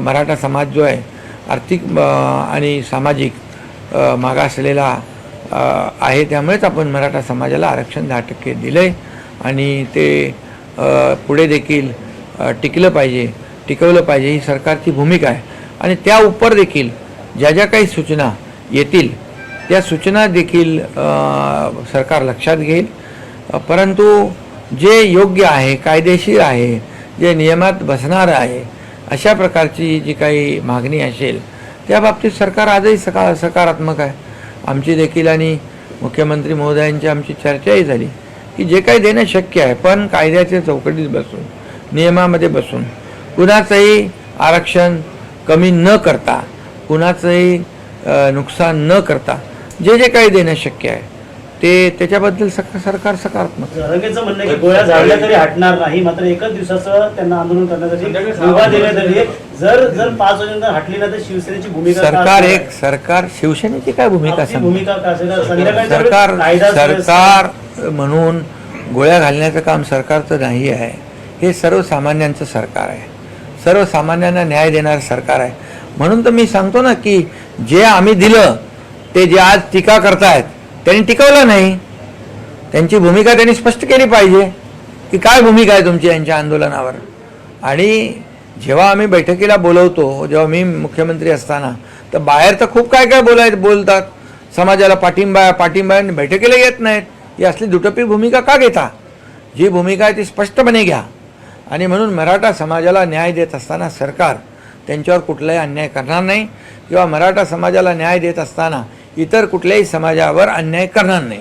मराठा समाज जो आहे आर्थिक आणि सामाजिक मागासलेला आहे त्यामुळेच आपण मराठा समाजाला आरक्षण दहा टक्के दिलं आहे आणि ते पुढे देखील टिकलं पाहिजे टिकवलं पाहिजे ही सरकारची भूमिका आहे. आणि त्या उपर देखील ज्या ज्या काही सूचना येतील त्या सूचना देखील सरकार लक्षात घेईल. परंतु जे योग्य आहे कायदेशीर आहे जे नियमात बसणारं आहे अशा प्रकारची जी काही मागणी असेल त्या बाबतीत सरकार आजही सका सकारात्मक आहे. आमची देखील आणि मुख्यमंत्री महोदयांची आमची चर्चाही झाली की जे काही देणं शक्य आहे पण कायद्याच्या चौकटीत बसून नियमामध्ये बसून कुणाचंही आरक्षण कमी न करता कुणाचंही नुकसान न करता जे जे काही देणं शक्य आहे ते त्याच्याबद्दल सक सरकार सकारात्मक आहे. रंगेचं म्हणणं आहे की गोळ्या झाडल्या तरी हटणार नाही मात्र एकच दिवसाचं त्यांना आंदोलन करण्यासाठी मुभा देण्यात आली आहे. जर जर पाच वाजेनंतर हटली नाही तर शिवसेनेची भूमिका काय सरकार असणार एक? सरकार शिवसेनेची काय भूमिका आपली भूमिका काय असेल? संध्याकाळच्या वेळेस सरकार कायदा सुव्यवस्था- सरकार म्हणून गोळ्या घालण्याचं काम सरकारचं नाही आहे हे सर्वसामान्यांचं सरकार आहे सर्वसामान्यांना न्याय देणारं सरकार आहे म्हणून तर मी सांगतो ना की जे आम्ही दिलं ते जे आज टीका करतायत त्यांनी टिकवलं नाही. त्यांची भूमिका त्यांनी स्पष्ट केली पाहिजे की काय भूमिका आहे तुमची यांच्या आंदोलनावर? आणि जेव्हा आम्ही बैठकीला बोलवतो जेव्हा मी मुख्यमंत्री असताना तर बाहेर तर खूप काय काय बोलाय बोलतात. समाजाला पाठिंबा आहे, पाठिंबा आहे, आणि बैठकीला येत नाहीत. ही असली दुटप्पी भूमिका का घेता? जी भूमिका आहे ती स्पष्टपणे घ्या. आणि म्हणून मराठा समाजाला न्याय देत असताना सरकार त्यांच्यावर कुठलाही अन्याय करणार नाही. किंवा मराठा समाजाला न्याय देत असताना इतर कुठल्याही समाजावर अन्याय करणार नाही.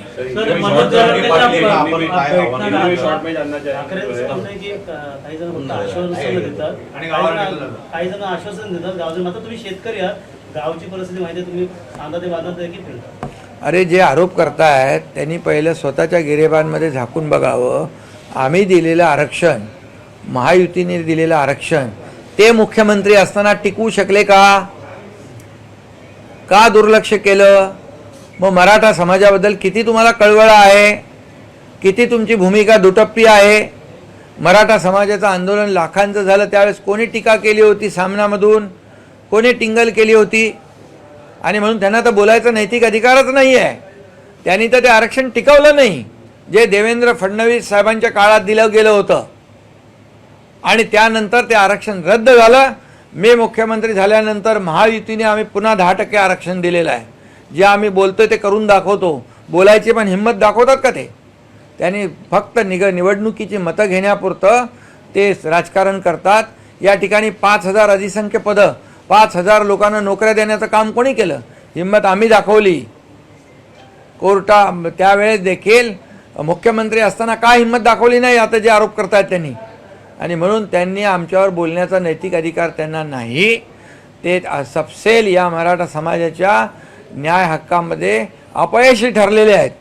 काही जण आश्वासन देतात. गावचे मात्र तुम्ही शेतकरी आहात. गावची परिस्थिती माहिती तुम्ही कांदा ते बाजार देखील फिरता. अरे जे आरोप करतायत त्यांनी पहिलं स्वतःच्या गिरेबांमध्ये झाकून बघावं. आम्ही दिलेलं आरक्षण महायुतीने दिलेलं आरक्षण ते मुख्यमंत्री असताना टिकवू शकले का? का दुर्लक्ष केलं? मग मराठा समाजाबद्दल किती तुम्हाला कळवळ आहे? किती तुमची भूमिका दुटप्पी आहे? मराठा समाजाचं आंदोलन लाखांचं झालं. त्यावेळेस कोणी टीका केली होती सामनामधून? कोणी टिंगल केली होती? आणि म्हणून त्यांना तर बोलायचा नैतिक अधिकारच नाही आहे त्यांनी तर ते आरक्षण टिकवलं नाही जे देवेंद्र फडणवीस साहेबांच्या काळात दिलं गेलं होतं. आणि त्यानंतर ते आरक्षण रद्द झालं. मी मुख्यमंत्री झाल्यानंतर महायुतीने आम्ही पुन्हा दहा टक्के आरक्षण दिलेलं आहे. जे आम्ही बोलतो ते करून दाखवतो. बोलायची पण हिंमत दाखवतात का ते? त्यांनी फक्त निग निवडणुकीची मतं घेण्यापुरतं ते राजकारण करतात. या ठिकाणी पाच हजार अधिसंख्य पदं पाच हजार लोकांना नोकऱ्या देण्याचं काम कोणी केलं? हिंमत आम्ही दाखवली. कोर्टा त्यावेळेस देखील मुख्यमंत्री असताना का हिंमत दाखवली नाही? आता जे आरोप करतायत त्यांनी. आणि म्हणून त्यांनी आमच्यावर बोलण्याचा नैतिक अधिकार त्यांना नाही ते सपसेल या मराठा समाजाच्या न्याय हक्कामध्ये अपयशी ठरलेले आहेत.